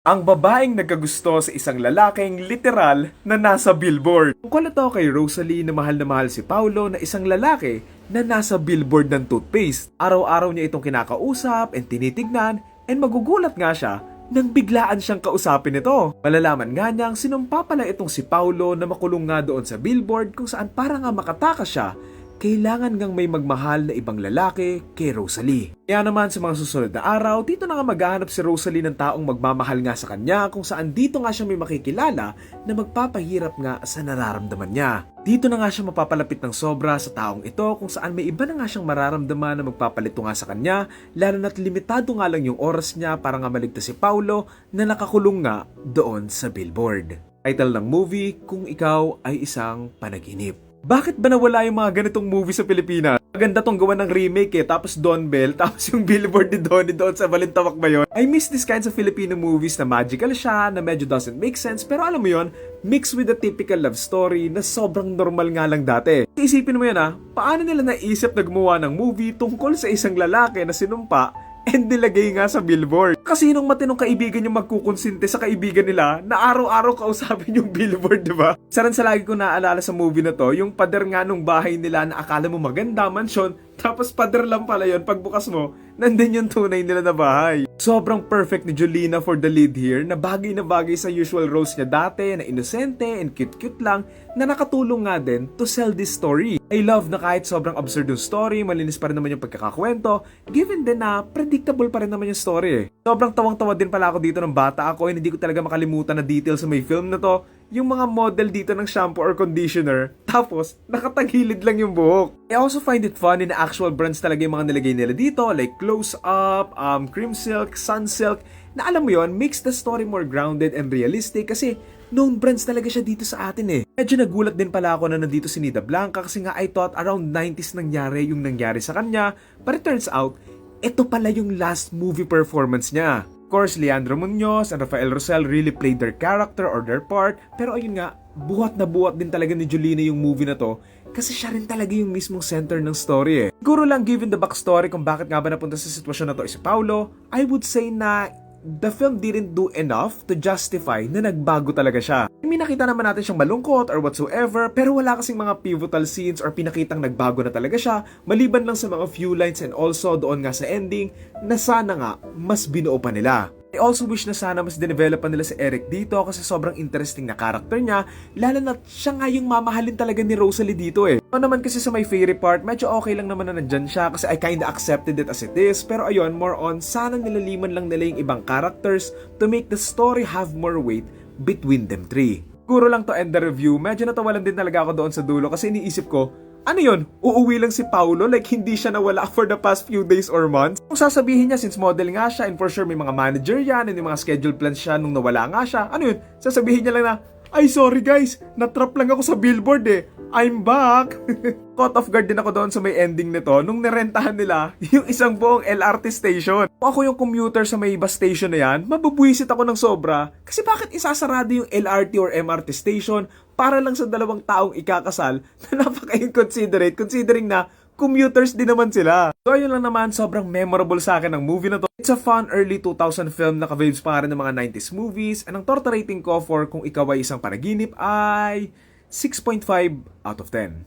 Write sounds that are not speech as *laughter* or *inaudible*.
Ang babaeng nagkagusto sa isang lalaking literal na nasa billboard. Tungkol ito kay Rosalie na mahal na mahal si Paulo na isang lalaki na nasa billboard ng toothpaste. Araw-araw niya itong kinakausap and tinitignan and magugulat nga siya nang biglaan siyang kausapin ito. Malalaman nga niyang sinumpa pala itong si Paulo na makulong nga doon sa billboard kung saan para nga makatakas siya kailangan ngang may magmahal na ibang lalaki kay Rosalie. Kaya naman sa mga susunod na araw, dito na nga maghahanap si Rosalie ng taong magmamahal nga sa kanya kung saan dito nga siya may makikilala na magpapahirap nga sa nararamdaman niya. Dito na nga siya mapapalapit ng sobra sa taong ito kung saan may iba na nga siyang mararamdaman na magpapalito nga sa kanya lalo na't limitado nga lang yung oras niya para nga maligtas si Paulo na nakakulong nga doon sa billboard. Title ng movie, Kung Ikaw ay Isang Panaginip. Bakit ba nawala yung mga ganitong movie sa Pilipinas? Maganda tong gawa ng remake eh, tapos Don Bell, *laughs* tapos yung billboard ni Donnie doon sa Balintawak ba yun? I miss this kinds of Filipino movies na magical siya, na medyo doesn't make sense, pero alam mo yon mixed with the typical love story na sobrang normal nga lang dati. Isipin mo yan ah, paano nila naisip na gumawa ng movie tungkol sa isang lalaki na sinumpa *laughs* and nilagay nga sa billboard. Kasi nung matinong kaibigan yung magkukonsinte sa kaibigan nila na araw-araw kausapin yung billboard, di ba? Saran sa lagi ko naaalala sa movie na to, yung pader nga nung bahay nila na akala mo maganda, mansyon, tapos pader lang pala yun, pagbukas mo, nandun yung tunay nila na bahay. Sobrang perfect ni Julina for the lead here, na bagay na bagay sa usual roles niya dati, na inosente and cute-cute lang, na nakatulong nga din to sell this story. I love na kahit sobrang absurd yung story, malinis pa rin naman yung pagkakakwento, given din na predictable pa rin naman yung story eh. Sobrang tawang-tawa din pala ako dito ng bata ako, and hindi ko talaga makalimutan na details sa may film na to, yung mga model dito ng shampoo or conditioner, tapos nakatagilid lang yung buhok. I also find it funny na actual brands talaga yung mga nilagay nila dito, like Close Up, um, Cream Silk, Sun Silk, na alam mo yon makes the story more grounded and realistic kasi known brands talaga siya dito sa atin eh. Medyo nagulat din pala ako na nandito si Nida Blanca kasi nga I thought around 90s nangyari yung nangyari sa kanya, but it turns out, ito pala yung last movie performance niya. Course, Leandro Munoz and Rafael Rosel really played their character or their part. Pero ayun nga, buhat na buhat din talaga ni Julina yung movie na to kasi siya rin talaga yung mismong center ng story eh. Siguro lang given the backstory kung bakit nga ba napunta sa sitwasyon na to si Paulo, I would say na the film didn't do enough to justify na nagbago talaga siya. I mean, nakita naman natin siyang malungkot or whatsoever, pero wala kasing mga pivotal scenes or pinakitang nagbago na talaga siya, maliban lang sa mga few lines and also doon nga sa ending, na sana nga, mas binuo pa nila. I also wish na sana mas dinevelop pa nila si Eric dito kasi sobrang interesting na character niya, lalo na siya nga yung mamahalin talaga ni Rosalie dito eh. Ano naman kasi sa my favorite part, medyo okay lang naman na nandyan siya kasi I kinda accepted it as it is, pero ayun, more on, sana nilaliman lang nila yung ibang characters to make the story have more weight between them three. Siguro lang to end the review, medyo natawalan din talaga ako doon sa dulo kasi iniisip ko, ano yun? Uuwi lang si Paulo like hindi siya nawala for the past few days or months? Kung sasabihin niya since model nga siya and for sure may mga manager yan and may mga schedule plans siya nung nawala nga siya, ano yun? Sasabihin niya lang na, ay sorry guys, natrap lang ako sa billboard eh. I'm back! *laughs* Caught off guard din ako doon sa may ending nito nung narentahan nila *laughs* yung isang buong LRT station. Kung ako yung commuter sa may bus station na yan, mabubwisit ako ng sobra. Kasi bakit isasarado yung LRT or MRT station para lang sa dalawang taong ikakasal na *laughs* napaka-inconsiderate considering na commuters din naman sila. So ayun lang naman, sobrang memorable sa akin ang movie na to. It's a fun early 2000 film na ka-vibes pa rin ng mga 90s movies. And ang torta rating ko for kung ikaw ay isang panaginip ay 6.5 out of 10.